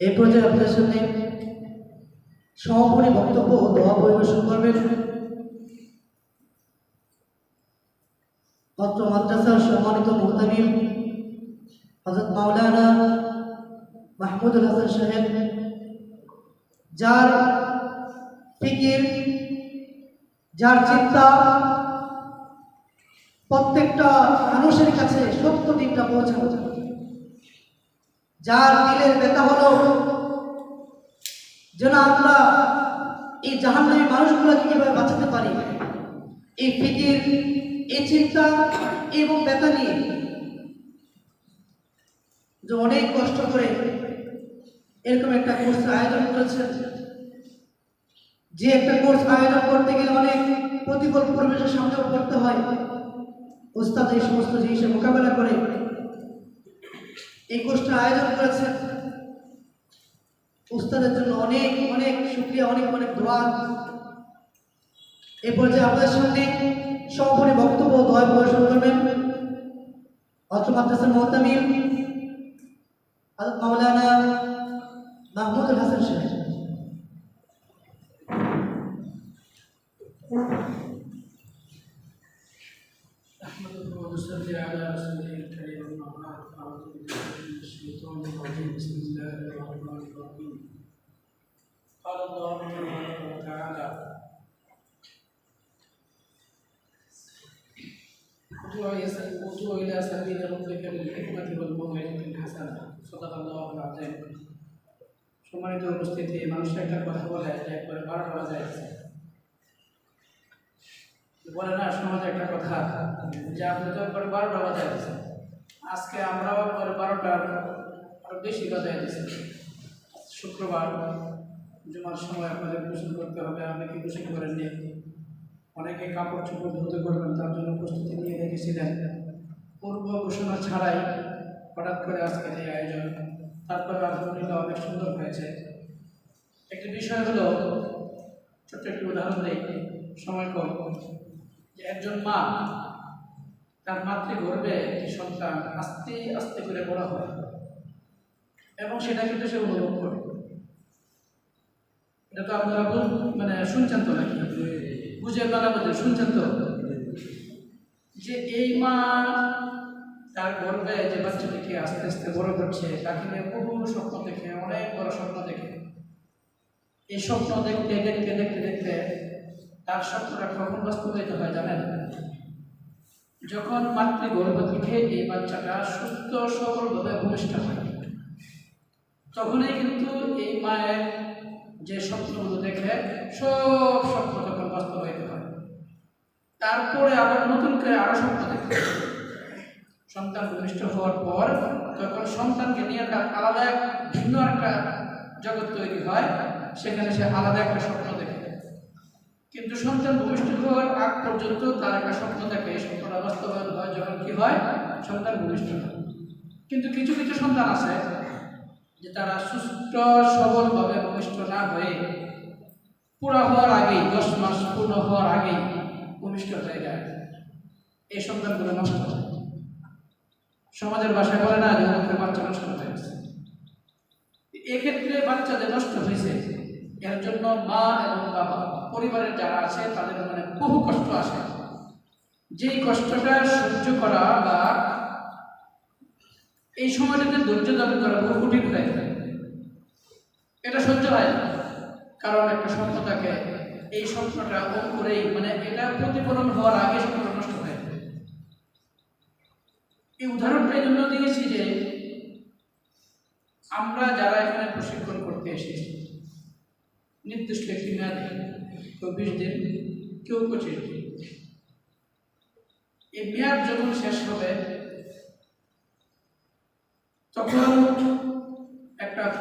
এই পর্যায়ে আপনাদের সামনে সমাপনী বক্তব্য ও দোয়া পরিবেশন করবেন। অত্র মাদ্রাসার সম্মানিত মুহতামিম হজরত মাওলানা মাহমুদুল হাসান সাহেব, যার ফিকির, যার চিন্তা প্রত্যেকটা মানুষের কাছে যার দিলের ব্যথা হলো, যেন আমরা এই জাহান্নামী মানুষগুলোকে কীভাবে বাঁচাতে পারি? এই ফিকির, এই চিন্তা এবং ব্যথা নিয়ে যে অনেক কষ্ট করে এরকম একটা কোর্স আয়োজন করেছেন। যে একটা কোর্স আয়োজন করতে গেলে অনেক প্রতিকূল পরিবেশের সামনেও করতে হয়। ওস্তাদ এই সমস্ত জিনিসের মোকাবেলা করে এই কোর্সটা আয়োজন করেছেন উস্তাদের জন্য অনেক অনেক শুক্রিয়া অনেক অনেক দোয়া এই পর্যায়ে আপনাদের সামনে সমাপনী বক্তব্য ও দোয়া পরিবেশন করবেন অত্র মাদ্রাসার মহতামিম হযরত মাওলানা মাহমুদুল হাসান সাহেব نحمده ونصلي على رسوله الكريم اما بعد الرجيم بسم الله الرحمن الرحيم قال الله تبارك وتعالى ادعو الى سبيل ربك بالحكمه والموعظه الحسنه صدق الله العظيم সম্মানিত উপস্থিতি মানুষ একটা কথা বলে যে একবার বারোটা বাজায় বলে না সমাজে একটা কথা যে আপনি তো একবার বারোটা বাজায় দিচ্ছেন আজকে আমরাও একবার বারোটার আরও বেশি বাজায় দিচ্ছি শুক্রবার জুমার সময় আপনাদের গোসল করতে হবে অনেকে গোসল করেননি? অনেকে কাপড় চোপড় ধুতে করবেন তার জন্য প্রস্তুতি নিয়ে রেখেছিলেন। পূর্ব ঘোষণা ছাড়াই হঠাৎ করে আজকের এই আয়োজন, তারপরে আলহামদুলিল্লাহ অনেক সুন্দর হয়েছে। একটি বিষয় হলো, ছোট্ট একটি উদাহরণ দিই সময় কম। যে একজন মা, তার মাতৃগর্ভে একটি সন্তান আস্তে আস্তে করে বড় হয়। এবং সেটা কিন্তু সে অনুভব করে এটা তো আপনারা মানে শুনছেন তো নাকি? বুঝে বেলা বুঝে শুনছেন তো? যে এই মা তার গর্বে যে বাচ্চাটিকে আস্তে আস্তে বড় করছে, তাকে নিয়ে বহু স্বপ্ন দেখে, অনেক বড় স্বপ্ন দেখে। এই স্বপ্ন দেখতে দেখতে দেখতে দেখতে তার স্বপ্নটা কখন বাস্তবায়িত হয় জানেন? যখন মাতৃগর্ভ থেকে এই বাচ্চাটা সুস্থ সবলভাবে ভূমিষ্ঠ হয়। তখনই কিন্তু এই মায়ের যে স্বপ্নগুলো দেখে সব স্বপ্ন তখন বাস্তবায়িত হয়। তারপরে আবার নতুন করে আরও স্বপ্ন দেখে। সন্তান ভূমিষ্ঠ হওয়ার পর তখন সন্তানকে নিয়ে একটা আলাদা ভিন্ন একটা জগৎ তৈরি হয়, সেখানে সে আলাদা একটা স্বপ্ন দেখে। কিন্তু সন্তান ভূমিষ্ঠ হওয়ার আগ পর্যন্ত তার একটা স্বপ্ন দেখে। এই স্বপ্নটা বাস্তবায়ন হয় যখন কি হয়? সন্তান ভূমিষ্ঠ হয়। কিন্তু কিছু কিছু সন্তান আছে যে তারা সুস্থ, সবলভাবে ভূমিষ্ঠ না হয়ে পুরা হওয়ার আগেই, দশ মাস পূর্ণ হওয়ার আগেই ভূমিষ্ঠ হয়ে যায়। এই সন্তানগুলো নষ্ট হয়। সমাজের বাসায় বলে না যে বাচ্চা নষ্ট হয়ে গেছে এক্ষেত্রে বাচ্চা যে নষ্ট হয়েছে, এর জন্য মা এবং বাবা, পরিবারের যারা আছে, তাদের মানে বহু কষ্ট আসে যেই কষ্টটা সহ্য করা বা এই সময়টাতে ধৈর্য ধারণ করা বহু কঠিন এটা সহ্য হয় কারণ একটা স্বপ্ন থাকে, এই স্বপ্নটা ওম করেই মানে এটা প্রতিফলন হওয়ার আগে স্বপ্নটা নষ্ট হয়ে। এই উদাহরণটা এই জন্য দিয়েছি যে, আমরা যারা এখানে প্রশিক্ষণ করতে এসেছি, নির্দিষ্ট একটি মেয়াদে কেউ বিশ দিন, কেউ পঁচিশ দিন। এই মেয়াদ যখন শেষ হবে, তখন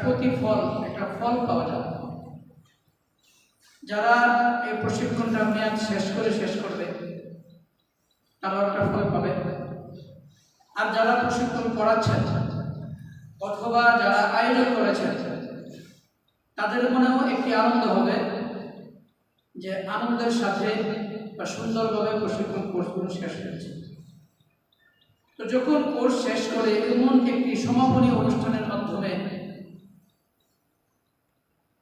প্রতিফল একটা ফল পাওয়া যাবে। যারা এই প্রশিক্ষণটা মেয়াদ শেষ করে শেষ করবে, তারাও একটা ফল পাবে। আর যারা প্রশিক্ষণ করাচ্ছেন, অথবা যারা আয়োজন করেছেন, তাদের মনেও একটি আনন্দ হবে যে আনন্দের সাথে বা সুন্দরভাবে প্রশিক্ষণ কোর্সগুলো শেষ হয়েছে। তো যখন কোর্স শেষ করে এমন একটি সমাপনী অনুষ্ঠানের মাধ্যমে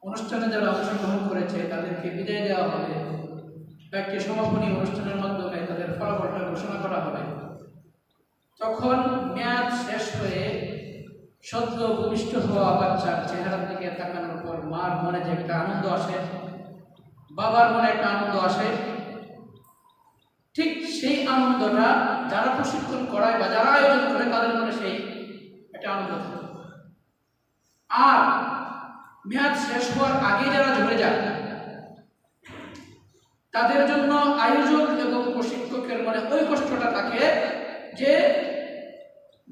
অনুষ্ঠানে যারা অংশগ্রহণ করেছে, তাদেরকে বিদায় দেওয়া হবে। একটি সমাপনী অনুষ্ঠানের মাধ্যমে তাদের ফলাফলটা ঘোষণা করা হবে। তখন মেয়াদ শেষ হয়ে সদ্য ভূমিষ্ঠ হওয়া বাচ্চার চেহারার দিকে তাকানোর পর মার মনে যে একটা আনন্দ আসে, বাবার মনে একটা আনন্দ আসে, ঠিক সেই আনন্দটা যারা প্রশিক্ষণ করায় বা যারা আয়োজন করে, তাদের মনে সেই একটা আনন্দ থাকে আর মেয়াদ শেষ হওয়ার আগে যারা ঝরে যায়, তাদের জন্য আয়োজক এবং প্রশিক্ষকের মনে ওই কষ্টটা থাকে যে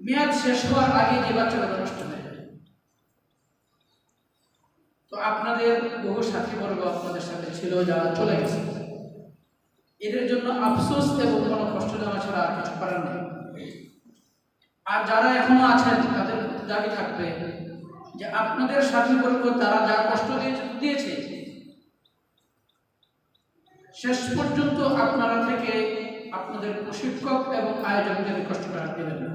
মেয়াদ শেষ হওয়ার আগে যে বাচ্চাগুলো নষ্ট হয়ে যায়। তো আপনাদের বহু সাথী বর্গ আপনাদের সাথে ছিল, যারা চলে গেছে। এদের জন্য আফসোস এবং কোনো কষ্ট দেওয়া ছাড়া আর কিছু করার নেই। আর যারা এখনও আছেন, তাদের দাবি থাকবে। যে আপনাদের সাথী বর্গ তারা যা কষ্ট দিয়েছে শেষ পর্যন্ত আপনারা থেকে আপনাদের প্রশিক্ষক এবং আয়োজকদের কষ্টটা দেবেন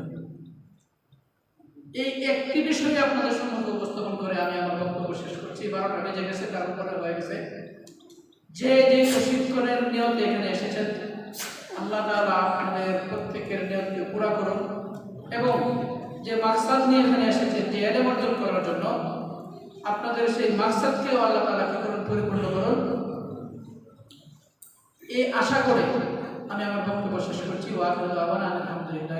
এই একটি বিষয়ে আপনাদের সম্মুখে উপস্থাপন করে আমি আমার বক্তব্য শেষ করছি। বারোটা বেজে গেছে, তার উপরে হয়ে গেছে। যে যে প্রশিক্ষণের নিয়তে এখানে এসেছেন, আল্লাহ তাআলা আপনাদের প্রত্যেকের নিয়তকে পুরা করুন এবং যে মাকসাদ নিয়ে এখানে এসেছে, যে অর্জন করার জন্য, আপনাদের সেই মাকসাদকেও আল্লাহ তালা কি করুন, পরিপূর্ণ করুন। এই আশা করে আমি আমার বক্তব্য শেষ করছি। ওয়াকিল আলহামদুলিল্লাহ